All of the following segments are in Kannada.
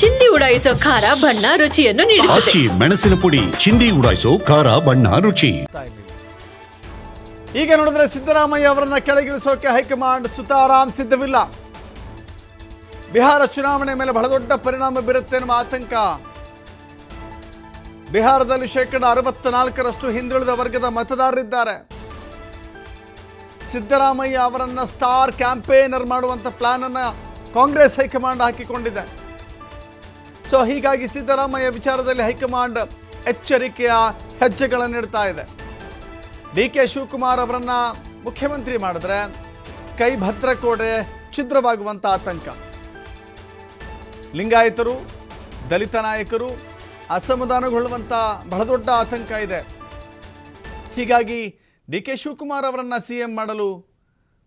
ಚಿಂದಿ ಉಡಾಯಿಸೋ ಖಾರ ಬಣ್ಣ ರುಚಿಯನ್ನು ನೀಡುತ್ತದೆ. ಆಚಿ ಮೆಣಸಿನ ಪುಡಿ ಚಿಂದಿ ಉಡಾಯಿಸೋ ಖಾರ ಬಣ್ಣ ರುಚಿ. ಈಗ ನೋಡಿದ್ರೆ ಸಿದ್ದರಾಮಯ್ಯ ಅವರನ್ನ ಕೆಳಗಿಳಿಸೋಕೆ ಹೈಕಮಾಂಡ್ ಸುತಾರಾಮ್ ಸಿದ್ಧವಿಲ್ಲ. ಬಿಹಾರ ಚುನಾವಣೆ ಮೇಲೆ ಬಹಳ ದೊಡ್ಡ ಪರಿಣಾಮ ಬೀರುತ್ತೆ ಎನ್ನುವ ಆತಂಕ. ಬಿಹಾರದಲ್ಲಿ ಶೇಕಡ ಅರವತ್ನಾಲ್ಕರಷ್ಟು ಹಿಂದುಳಿದ ವರ್ಗದ ಮತದಾರರಿದ್ದಾರೆ ಸಿದ್ದರಾಮಯ್ಯ ಅವರನ್ನ ಸ್ಟಾರ್ ಕ್ಯಾಂಪೇನರ್ ಮಾಡುವಂತ ಪ್ಲಾನ್ ಅನ್ನ ಕಾಂಗ್ರೆಸ್ ಹೈಕಮಾಂಡ್ ಹಾಕಿಕೊಂಡಿದೆ. ಸೊ ಹೀಗಾಗಿ ಸಿದ್ದರಾಮಯ್ಯ ವಿಚಾರದಲ್ಲಿ ಹೈಕಮಾಂಡ್ ಎಚ್ಚರಿಕೆಯ ಹೆಜ್ಜೆಗಳನ್ನು ಇಡ್ತಾ ಇದೆ. ಡಿ ಕೆ ಶಿವಕುಮಾರ್ ಅವರನ್ನು ಮುಖ್ಯಮಂತ್ರಿ ಮಾಡಿದ್ರೆ ಕೈ ಭದ್ರಕೋಟೆ ಛಿದ್ರವಾಗುವಂಥ ಆತಂಕ. ಲಿಂಗಾಯತರು, ದಲಿತ ನಾಯಕರು ಅಸಮಾಧಾನಗೊಳ್ಳುವಂಥ ಬಹಳ ದೊಡ್ಡ ಆತಂಕ ಇದೆ. ಹೀಗಾಗಿ ಡಿ ಕೆ ಶಿವಕುಮಾರ್ ಅವರನ್ನು ಸಿ ಎಂ ಮಾಡಲು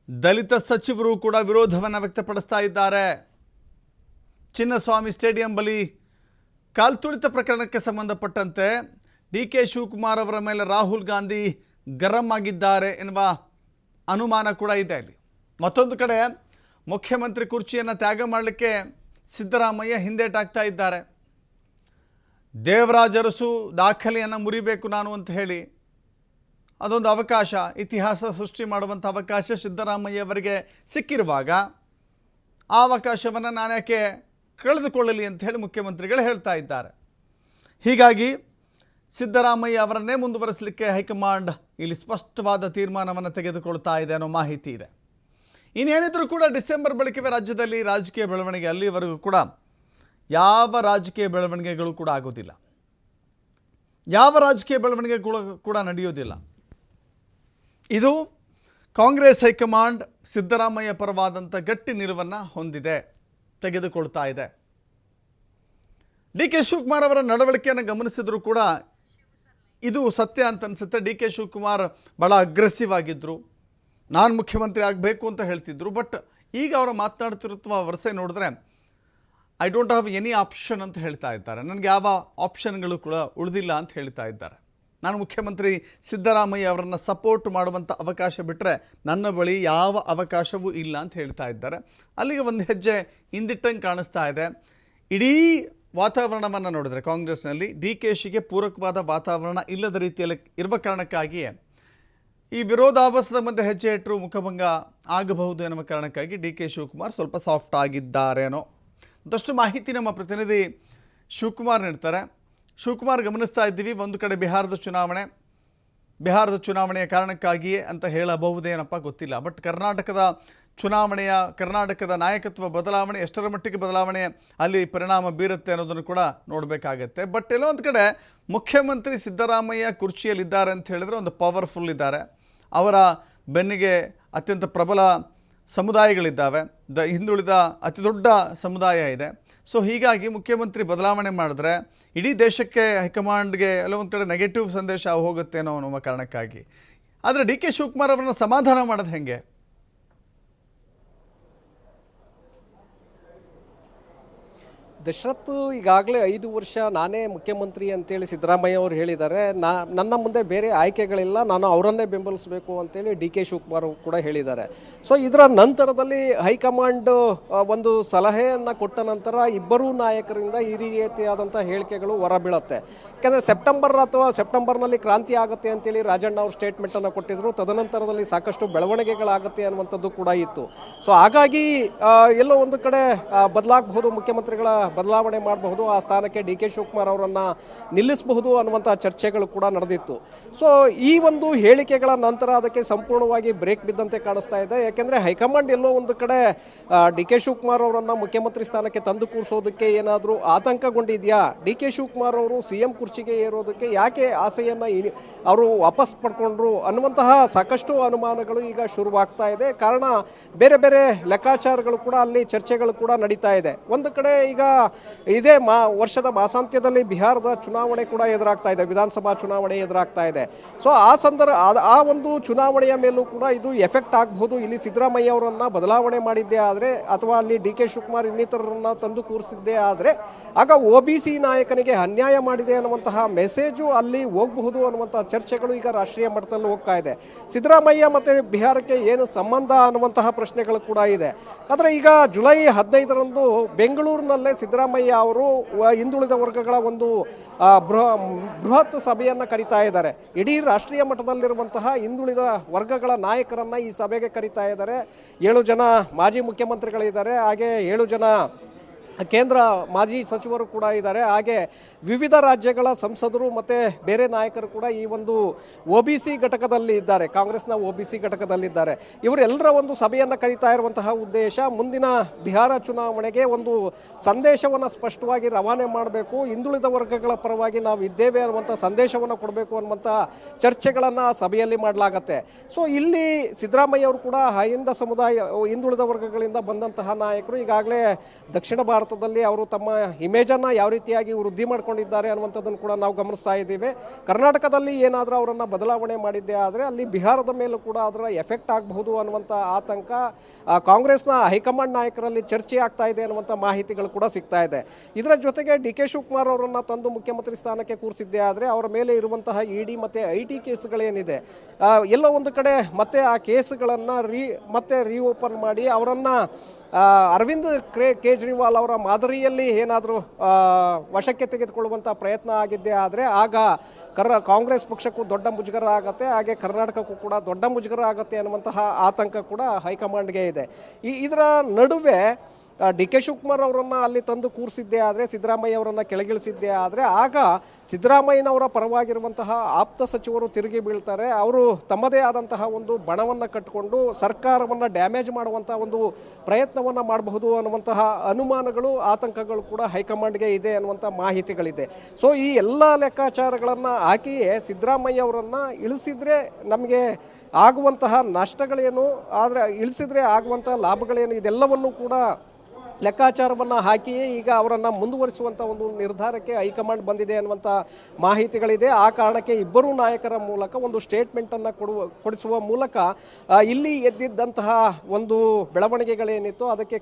ದಲಿತ ಸಚಿವರು ಕೂಡ ವಿರೋಧವನ್ನು ವ್ಯಕ್ತಪಡಿಸ್ತಾ ಇದ್ದಾರೆ. ಚಿನ್ನಸ್ವಾಮಿ ಸ್ಟೇಡಿಯಂ ಬಳಿ ಕಾಲ್ತುಳಿತ ಪ್ರಕರಣಕ್ಕೆ ಸಂಬಂಧಪಟ್ಟಂತೆ ಡಿ ಕೆ ಶಿವಕುಮಾರ್ ಅವರ ಮೇಲೆ ರಾಹುಲ್ ಗಾಂಧಿ ಗರಂ ಆಗಿದ್ದಾರೆ ಎನ್ನುವ ಅನುಮಾನ ಕೂಡ ಇದೆ ಇಲ್ಲಿ ಮತ್ತೊಂದು ಕಡೆ ಮುಖ್ಯಮಂತ್ರಿ ಕುರ್ಚಿಯನ್ನು ತ್ಯಾಗ ಮಾಡಲಿಕ್ಕೆ ಸಿದ್ದರಾಮಯ್ಯ ಹಿಂದೇಟಾಗ್ತಾ ಇದ್ದಾರೆ. ದೇವರಾಜ ಅರಸು ದಾಖಲೆಯನ್ನು ಮುರಿಬೇಕು ನಾನು ಅಂತ ಹೇಳಿ ಅದೊಂದು ಅವಕಾಶ, ಇತಿಹಾಸ ಸೃಷ್ಟಿ ಮಾಡುವಂಥ ಅವಕಾಶ ಸಿದ್ದರಾಮಯ್ಯ ಅವರಿಗೆ ಸಿಕ್ಕಿರುವಾಗ ಆ ಅವಕಾಶವನ್ನು ನಾನು ಯಾಕೆ ಕಳೆದುಕೊಳ್ಳಲಿ ಅಂತ ಹೇಳಿ ಮುಖ್ಯಮಂತ್ರಿಗಳು ಹೇಳ್ತಾ ಇದ್ದಾರೆ. ಹೀಗಾಗಿ ಸಿದ್ದರಾಮಯ್ಯ ಅವರನ್ನೇ ಮುಂದುವರಿಸಲಿಕ್ಕೆ ಹೈಕಮಾಂಡ್ ಇಲ್ಲಿ ಸ್ಪಷ್ಟವಾದ ತೀರ್ಮಾನವನ್ನು ತೆಗೆದುಕೊಳ್ತಾ ಇದೆ ಅನ್ನೋ ಮಾಹಿತಿ ಇದೆ. ಇನ್ನೇನಿದ್ರೂ ಕೂಡ ಡಿಸೆಂಬರ್ ಬಳಿಕವೇ ರಾಜ್ಯದಲ್ಲಿ ರಾಜಕೀಯ ಬೆಳವಣಿಗೆ ಅಲ್ಲಿವರೆಗೂ ಕೂಡ ಯಾವ ರಾಜಕೀಯ ಬೆಳವಣಿಗೆಗಳು ಕೂಡ ಆಗೋದಿಲ್ಲ. ಯಾವ ರಾಜಕೀಯ ಬೆಳವಣಿಗೆಗಳು ಕೂಡ ನಡೆಯೋದಿಲ್ಲ. ಇದು ಕಾಂಗ್ರೆಸ್ ಹೈಕಮಾಂಡ್ ಸಿದ್ದರಾಮಯ್ಯ ಪರವಾದಂಥ ಗಟ್ಟಿ ನಿಲುವನ್ನು ಹೊಂದಿದೆ. ತೆಗೆದುಕೊಳ್ತಾ ಇದೆ. ಡಿ ಕೆ ಶಿವಕುಮಾರ್ ಅವರ ನಡವಳಿಕೆಯನ್ನು ಗಮನಿಸಿದ್ರು ಕೂಡ ಇದು ಸತ್ಯ ಅಂತ ಅನಿಸುತ್ತೆ. ಡಿ ಕೆ ಶಿವಕುಮಾರ್ ಭಾಳ ಅಗ್ರೆಸಿವ್ ಆಗಿದ್ದರು ನಾನು ಮುಖ್ಯಮಂತ್ರಿ ಆಗಬೇಕು ಅಂತ ಹೇಳ್ತಿದ್ರು. ಬಟ್ ಈಗ ಅವರು ಮಾತನಾಡ್ತಿರುವ ವರಸೆ ನೋಡಿದ್ರೆ I don't have any option ಅಂತ ಹೇಳ್ತಾ ಇದ್ದಾರೆ. ನನಗೆ ಯಾವ ಆಪ್ಷನ್ಗಳು ಕೂಡ ಉಳಿದಿಲ್ಲ ಅಂತ ಹೇಳ್ತಾ ಇದ್ದಾರೆ. ನಾನು ಮುಖ್ಯಮಂತ್ರಿ ಸಿದ್ದರಾಮಯ್ಯ ಅವರನ್ನು ಸಪೋರ್ಟ್ ಮಾಡುವಂಥ ಅವಕಾಶ ಬಿಟ್ಟರೆ ನನ್ನ ಬಳಿ ಯಾವ ಅವಕಾಶವೂ ಇಲ್ಲ ಅಂತ ಹೇಳ್ತಾ ಇದ್ದಾರೆ. ಅಲ್ಲಿಗೆ ಒಂದು ಹೆಜ್ಜೆ ಹಿಂದಿಟ್ಟಂಗೆ ಕಾಣಿಸ್ತಾ ಇದೆ. ಇಡೀ ವಾತಾವರಣವನ್ನು ನೋಡಿದರೆ ಕಾಂಗ್ರೆಸ್ನಲ್ಲಿ ಡಿ ಕೆ ಶಿಗೆ ಪೂರಕವಾದ ವಾತಾವರಣ ಇಲ್ಲದ ರೀತಿಯಲ್ಲಿ ಇರುವ ಕಾರಣಕ್ಕಾಗಿಯೇ ಈ ವಿರೋಧಾಭಾಸದ ಮಧ್ಯೆ ಹೆಜ್ಜೆ ಇಟ್ಟರು ಮುಖಭಂಗ ಆಗಬಹುದು ಎನ್ನುವ ಕಾರಣಕ್ಕಾಗಿ ಡಿ ಕೆ ಶಿವಕುಮಾರ್ ಸ್ವಲ್ಪ ಸಾಫ್ಟ್ ಆಗಿದ್ದಾರೇನೋ ಒಂದಷ್ಟು ಮಾಹಿತಿ ನಮ್ಮ ಪ್ರತಿನಿಧಿ ಶಿವಕುಮಾರ್ ನೀಡ್ತಾರೆ. ಶಿವಕುಮಾರ್ ಗಮನಿಸ್ತಾ ಇದ್ದೀವಿ. ಒಂದು ಕಡೆ ಬಿಹಾರದ ಚುನಾವಣೆ. ಬಿಹಾರದ ಚುನಾವಣೆಯ ಕಾರಣಕ್ಕಾಗಿಯೇ ಅಂತ ಹೇಳಬಹುದೇನಪ್ಪ ಗೊತ್ತಿಲ್ಲ. ಬಟ್ ಕರ್ನಾಟಕದ ಚುನಾವಣೆಯ, ಕರ್ನಾಟಕದ ನಾಯಕತ್ವ ಬದಲಾವಣೆ, ಎಷ್ಟರ ಮಟ್ಟಿಗೆ ಬದಲಾವಣೆ ಅಲ್ಲಿ ಪರಿಣಾಮ ಬೀರುತ್ತೆ ಅನ್ನೋದನ್ನು ಕೂಡ ನೋಡಬೇಕಾಗತ್ತೆ. ಬಟ್ ಎಲ್ಲೋ ಒಂದು ಕಡೆ ಮುಖ್ಯಮಂತ್ರಿ ಸಿದ್ದರಾಮಯ್ಯ ಕುರ್ಚಿಯಲ್ಲಿದ್ದಾರೆ ಅಂತ ಹೇಳಿದ್ರೆ ಒಂದು ಪವರ್ಫುಲ್ ಇದ್ದಾರೆ. ಅವರ ಬೆನ್ನಿಗೆ ಅತ್ಯಂತ ಪ್ರಬಲ ಸಮುದಾಯಗಳಿದ್ದಾವೆ. ದ ಹಿಂದುಳಿದ ಅತಿ ದೊಡ್ಡ ಸಮುದಾಯ ಇದೆ. ಸೊ ಹೀಗಾಗಿ ಮುಖ್ಯಮಂತ್ರಿ ಬದಲಾವಣೆ ಮಾಡಿದ್ರೆ ಇಡೀ ದೇಶಕ್ಕೆ ಹೈಕಮಾಂಡ್ಗೆ ಎಲ್ಲ ಒಂದು ಕಡೆ ನೆಗೆಟಿವ್ ಸಂದೇಶ ಹೋಗುತ್ತೇನೋ ಅನ್ನುವ ಕಾರಣಕ್ಕಾಗಿ. ಆದರೆ ಡಿ ಕೆ ಶಿವಕುಮಾರ್ ಅವರನ್ನು ಸಮಾಧಾನ ಮಾಡೋದು ಹೆಂಗೆ? ದಶರಥ್ ಈಗಾಗಲೇ ಐದು ವರ್ಷ ನಾನೇ ಮುಖ್ಯಮಂತ್ರಿ ಅಂತೇಳಿ ಸಿದ್ದರಾಮಯ್ಯ ಅವರು ಹೇಳಿದ್ದಾರೆ. ನಾ, ನನ್ನ ಮುಂದೆ ಬೇರೆ ಆಯ್ಕೆಗಳಿಲ್ಲ. ನಾನು ಅವರನ್ನೇ ಬೆಂಬಲಿಸಬೇಕು ಅಂತೇಳಿ ಡಿ ಕೆ ಶಿವಕುಮಾರ್ ಕೂಡ ಹೇಳಿದ್ದಾರೆ. ಸೊ ಇದರ ನಂತರದಲ್ಲಿ ಹೈಕಮಾಂಡ್ ಒಂದು ಸಲಹೆಯನ್ನು ಕೊಟ್ಟ ನಂತರ ಇಬ್ಬರೂ ನಾಯಕರಿಂದ ಈ ರೀತಿಯಾದಂಥ ಹೇಳಿಕೆಗಳು ಹೊರಬೀಳುತ್ತೆ. ಯಾಕೆಂದರೆ ಸೆಪ್ಟೆಂಬರ್ ಅಥವಾ ಸೆಪ್ಟೆಂಬರ್ನಲ್ಲಿ ಕ್ರಾಂತಿ ಆಗುತ್ತೆ ಅಂತೇಳಿ ರಾಜಣ್ಣ ಅವರು ಸ್ಟೇಟ್ಮೆಂಟನ್ನು ಕೊಟ್ಟಿದ್ರು. ತದನಂತರದಲ್ಲಿ ಸಾಕಷ್ಟು ಬೆಳವಣಿಗೆಗಳಾಗುತ್ತೆ ಅನ್ನುವಂಥದ್ದು ಕೂಡ ಇತ್ತು. ಸೊ ಹಾಗಾಗಿ ಎಲ್ಲೋ ಒಂದು ಕಡೆ ಬದಲಾಗಬಹುದು ಮುಖ್ಯಮಂತ್ರಿಗಳ ಬದಲಾವಣೆ ಮಾಡಬಹುದು, ಆ ಸ್ಥಾನಕ್ಕೆ ಡಿ ಕೆ ಶಿವಕುಮಾರ್ ಅವರನ್ನು ನಿಲ್ಲಿಸಬಹುದು ಅನ್ನುವಂಥ ಚರ್ಚೆಗಳು ಕೂಡ ನಡೆದಿತ್ತು. ಸೊ ಈ ಒಂದು ಹೇಳಿಕೆಗಳ ನಂತರ ಅದಕ್ಕೆ ಸಂಪೂರ್ಣವಾಗಿ ಬ್ರೇಕ್ ಬಿದ್ದಂತೆ ಕಾಣಿಸ್ತಾ ಇದೆ. ಯಾಕೆಂದರೆ ಹೈಕಮಾಂಡ್ ಎಲ್ಲೋ ಒಂದು ಕಡೆ ಡಿ ಕೆ ಶಿವಕುಮಾರ್ ಅವರನ್ನು ಮುಖ್ಯಮಂತ್ರಿ ಸ್ಥಾನಕ್ಕೆ ತಂದು ಕೂರಿಸೋದಕ್ಕೆ ಏನಾದರೂ ಆತಂಕಗೊಂಡಿದೆಯಾ? ಡಿ ಕೆ ಶಿವಕುಮಾರ್ ಅವರು ಸಿ ಎಂ ಕುರ್ಚಿಗೆ ಏರೋದಕ್ಕೆ ಯಾಕೆ ಆಸೆಯನ್ನು ಅವರು ವಾಪಸ್ ಪಡ್ಕೊಂಡ್ರು ಅನ್ನುವಂತಹ ಸಾಕಷ್ಟು ಅನುಮಾನಗಳು ಈಗ ಶುರುವಾಗ್ತಾ ಇದೆ. ಕಾರಣ ಬೇರೆ ಬೇರೆ ಲೆಕ್ಕಾಚಾರಗಳು ಕೂಡ ಅಲ್ಲಿ ಚರ್ಚೆಗಳು ಕೂಡ ನಡೀತಾ ಇದೆ. ಒಂದು ಕಡೆ ಈಗ ಇದೇ ಮಾ ವರ್ಷದ ಮಾಸಾಂತ್ಯದಲ್ಲಿ ಬಿಹಾರದ ಚುನಾವಣೆ ಕೂಡ ಎದುರಾಗ್ತಾ ಇದೆ, ವಿಧಾನಸಭಾ ಚುನಾವಣೆ ಎದುರಾಗ್ತಾ ಇದೆ. ಸೊ ಆ ಸಂದರ್ಭ ಆ- ಒಂದು ಚುನಾವಣೆಯ ಮೇಲೂ ಕೂಡ ಇದು ಎಫೆಕ್ಟ್ ಆಗಬಹುದು. ಇಲ್ಲಿ ಸಿದ್ದರಾಮಯ್ಯ ಅವರನ್ನ ಬದಲಾವಣೆ ಮಾಡಿದ್ದೇ ಆದರೆ, ಅಥವಾ ಅಲ್ಲಿ ಡಿ ಕೆ ಶಿವಕುಮಾರ್ ಇನ್ನಿತರರನ್ನ ತಂದು ಕೂರಿಸಿದ್ದೇ ಆದರೆ, ಆಗ ಒ ಬಿ ಸಿ ನಾಯಕನಿಗೆ ಅನ್ಯಾಯ ಮಾಡಿದೆ ಅನ್ನುವಂತಹ ಮೆಸೇಜು ಅಲ್ಲಿ ಹೋಗಬಹುದು ಅನ್ನುವಂತಹ ಚರ್ಚೆಗಳು ಈಗ ರಾಷ್ಟ್ರೀಯ ಮಟ್ಟದಲ್ಲಿ ಹೋಗ್ತಾ ಇದೆ. ಸಿದ್ದರಾಮಯ್ಯ ಮತ್ತೆ ಬಿಹಾರಕ್ಕೆ ಏನು ಸಂಬಂಧ ಅನ್ನುವಂತಹ ಪ್ರಶ್ನೆಗಳು ಕೂಡ ಇದೆ. ಆದರೆ ಈಗ ಜುಲೈ ಹದಿನೈದರಂದು ಬೆಂಗಳೂರಿನಲ್ಲೇ ಸಿದ್ದರಾಮಯ್ಯ ಸಿದ್ದರಾಮಯ್ಯ ಅವರು ಹಿಂದುಳಿದ ವರ್ಗಗಳ ಒಂದು ಬೃಹ, ಬೃಹತ್ ಸಭೆಯನ್ನು ಕರಿತಾ ಇದ್ದಾರೆ. ಇಡೀ ರಾಷ್ಟ್ರೀಯ ಮಟ್ಟದಲ್ಲಿರುವಂತಹ ಹಿಂದುಳಿದ ವರ್ಗಗಳ ನಾಯಕರನ್ನು ಈ ಸಭೆಗೆ ಕರಿತಾ ಇದ್ದಾರೆ. ಏಳು ಜನ ಮಾಜಿ ಮುಖ್ಯಮಂತ್ರಿಗಳಿದ್ದಾರೆ. ಹಾಗೆ ಏಳು ಜನ ಕೇಂದ್ರ ಮಾಜಿ ಸಚಿವರು ಕೂಡ ಇದ್ದಾರೆ. ಹಾಗೆ ವಿವಿಧ ರಾಜ್ಯಗಳ ಸಂಸದರು ಮತ್ತು ಬೇರೆ ನಾಯಕರು ಕೂಡ ಈ ಒಂದು ಒ ಬಿ ಸಿ ಘಟಕದಲ್ಲಿ ಇದ್ದಾರೆ. ಕಾಂಗ್ರೆಸ್ನ ಒ ಬಿ ಸಿ ಘಟಕದಲ್ಲಿದ್ದಾರೆ ಇವರೆಲ್ಲರ ಒಂದು ಸಭೆಯನ್ನು ಕರೀತಾ ಇರುವಂತಹ ಉದ್ದೇಶ ಮುಂದಿನ ಬಿಹಾರ ಚುನಾವಣೆಗೆ ಒಂದು ಸಂದೇಶವನ್ನು ಸ್ಪಷ್ಟವಾಗಿ ರವಾನೆ ಮಾಡಬೇಕು. ಹಿಂದುಳಿದ ವರ್ಗಗಳ ಪರವಾಗಿ ನಾವು ಇದ್ದೇವೆ ಅನ್ನುವಂಥ ಸಂದೇಶವನ್ನು ಕೊಡಬೇಕು ಅನ್ನುವಂಥ ಚರ್ಚೆಗಳನ್ನು ಸಭೆಯಲ್ಲಿ ಮಾಡಲಾಗತ್ತೆ. ಸೊ, ಇಲ್ಲಿ ಸಿದ್ದರಾಮಯ್ಯ ಅವರು ಕೂಡ ಹಿಂದ ಸಮುದಾಯ, ಹಿಂದುಳಿದ ವರ್ಗಗಳಿಂದ ಬಂದಂತಹ ನಾಯಕರು ಈಗಾಗಲೇ ದಕ್ಷಿಣ ಭಾರತದಲ್ಲಿ ಅವರು ತಮ್ಮ ಇಮೇಜನ್ನು ಯಾವ ರೀತಿಯಾಗಿ ವೃದ್ಧಿ ಮಾಡ್ಕೊಂಡಿದ್ದಾರೆ ಅನ್ನುವಂಥದ್ದನ್ನು ಕೂಡ ನಾವು ಗಮನಿಸ್ತಾ ಇದ್ದೀವಿ. ಕರ್ನಾಟಕದಲ್ಲಿ ಏನಾದರೂ ಅವರನ್ನು ಬದಲಾವಣೆ ಮಾಡಿದ್ದೆ ಆದರೆ ಅಲ್ಲಿ ಬಿಹಾರದ ಮೇಲೂ ಕೂಡ ಅದರ ಎಫೆಕ್ಟ್ ಆಗಬಹುದು ಅನ್ನುವಂಥ ಆತಂಕ ಕಾಂಗ್ರೆಸ್ನ ಹೈಕಮಾಂಡ್ ನಾಯಕರಲ್ಲಿ ಚರ್ಚೆ ಆಗ್ತಾ ಇದೆ ಅನ್ನುವಂಥ ಮಾಹಿತಿಗಳು ಕೂಡ ಸಿಗ್ತಾ ಇದೆ. ಇದರ ಜೊತೆಗೆ ಡಿ ಕೆ ಶಿವಕುಮಾರ್ ಅವರನ್ನು ತಂದು ಮುಖ್ಯಮಂತ್ರಿ ಸ್ಥಾನಕ್ಕೆ ಕೂರಿಸಿದ್ದೆ ಆದರೆ ಅವರ ಮೇಲೆ ಇರುವಂತಹ ಇ ಡಿ ಮತ್ತು ಐ ಟಿ ಕೇಸ್ಗಳೇನಿದೆ ಎಲ್ಲೋ ಒಂದು ಕಡೆ ಮತ್ತೆ ಆ ಕೇಸ್ಗಳನ್ನು ರೀ ಮತ್ತೆ ರೀಓಪನ್ ಮಾಡಿ ಅವರನ್ನು ಅರವಿಂದ್ ಕ್ರೇ ಕೇಜ್ರಿವಾಲ್ ಅವರ ಮಾದರಿಯಲ್ಲಿ ಏನಾದರೂ ವಶಕ್ಕೆ ತೆಗೆದುಕೊಳ್ಳುವಂಥ ಪ್ರಯತ್ನ ಆಗಿದ್ದೆ ಆದರೆ ಆಗ ಕರ್ ಕಾಂಗ್ರೆಸ್ ಪಕ್ಷಕ್ಕೂ ದೊಡ್ಡ ಮುಜುಗರ ಆಗುತ್ತೆ ಹಾಗೆ ಕರ್ನಾಟಕಕ್ಕೂ ಕೂಡ ದೊಡ್ಡ ಮುಜುಗರ ಆಗುತ್ತೆ ಅನ್ನುವಂತಹ ಆತಂಕ ಕೂಡ ಹೈಕಮಾಂಡ್ಗೆ ಇದೆ. ಈ, ಇದರ ನಡುವೆ ಡಿ ಕೆ ಶಿವಕುಮಾರ್ ಅವರನ್ನು ಅಲ್ಲಿ ತಂದು ಕೂರಿಸಿದ್ದೇ ಆದರೆ, ಸಿದ್ದರಾಮಯ್ಯ ಅವರನ್ನು ಕೆಳಗಿಳಿಸಿದ್ದೆ ಆದರೆ, ಆಗ ಸಿದ್ದರಾಮಯ್ಯನವರ ಪರವಾಗಿರುವಂತಹ ಆಪ್ತ ಸಚಿವರು ತಿರುಗಿ ಬೀಳ್ತಾರೆ. ಅವರು ತಮ್ಮದೇ ಆದಂತಹ ಒಂದು ಬಣವನ್ನು ಕಟ್ಟಿಕೊಂಡು ಸರ್ಕಾರವನ್ನು ಡ್ಯಾಮೇಜ್ ಮಾಡುವಂಥ ಒಂದು ಪ್ರಯತ್ನವನ್ನು ಮಾಡಬಹುದು ಅನ್ನುವಂತಹ ಅನುಮಾನಗಳು, ಆತಂಕಗಳು ಕೂಡ ಹೈಕಮಾಂಡ್ಗೆ ಇದೆ ಅನ್ನುವಂಥ ಮಾಹಿತಿಗಳಿದೆ. ಸೊ ಈ ಎಲ್ಲ ಲೆಕ್ಕಾಚಾರಗಳನ್ನು ಹಾಕಿಯೇ ಸಿದ್ದರಾಮಯ್ಯ ಅವರನ್ನು ಇಳಿಸಿದರೆ ನಮಗೆ ಆಗುವಂತಹ ನಷ್ಟಗಳೇನು, ಆದರೆ ಇಳಿಸಿದರೆ ಆಗುವಂತಹ ಲಾಭಗಳೇನು, ಇದೆಲ್ಲವನ್ನು ಕೂಡ ಲೆಕ್ಕಾಚಾರವನ್ನು ಹಾಕಿಯೇ ಈಗ ಅವರನ್ನು ಮುಂದುವರಿಸುವಂಥ ಒಂದು ನಿರ್ಧಾರಕ್ಕೆ ಹೈಕಮಾಂಡ್ ಬಂದಿದೆ ಅನ್ನುವಂಥ ಮಾಹಿತಿಗಳಿದೆ. ಆ ಕಾರಣಕ್ಕೆ ಇಬ್ಬರೂ ನಾಯಕರ ಮೂಲಕ ಒಂದು ಸ್ಟೇಟ್ಮೆಂಟನ್ನು ಕೊಡುವ, ಕೊಡಿಸುವ ಮೂಲಕ ಇಲ್ಲಿ ಎದ್ದಿದ್ದಂತಹ ಒಂದು ಬೆಳವಣಿಗೆಗಳೇನಿತ್ತು ಅದಕ್ಕೆ